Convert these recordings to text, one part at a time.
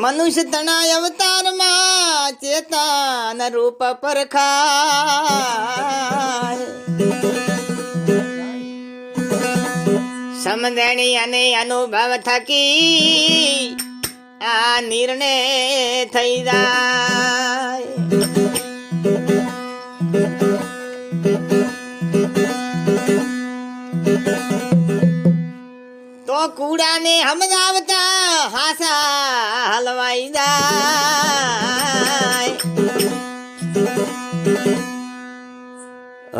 મનુષ્ય તણાય અવતારમાં ચેતાન રૂપ પરખાય સમજણી અને અનુભવ થકી આ નિર્ણય થઈ જાય. તો કુડાને સમજાવતા હાસા હલવાઈ જાય.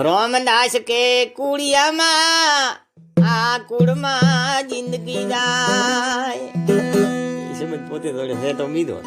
રોમદાસ કે કુડિયામાં, આ કુડમાં જિંદગી જાય. te doy los.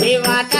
Viva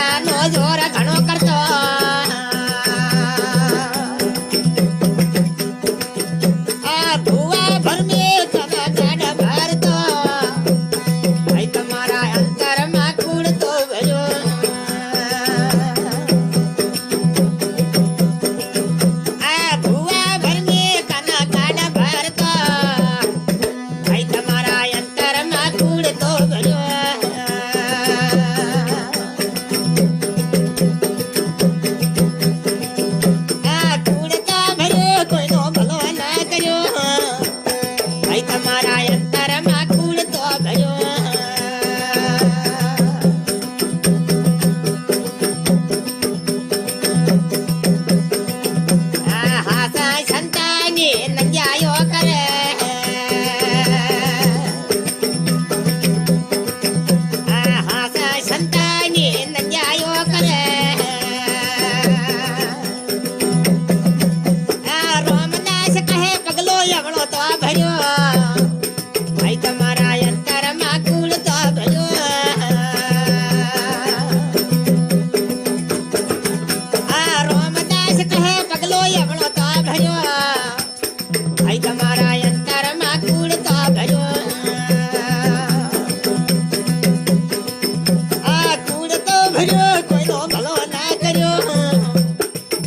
ભર્યો કોઈનો ભલો ના કર્યો.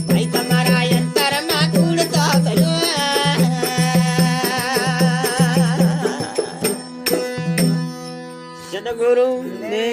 ભાઈ તમારા અંતરમાં કુડતો ભર્યો. જનગુરુ ને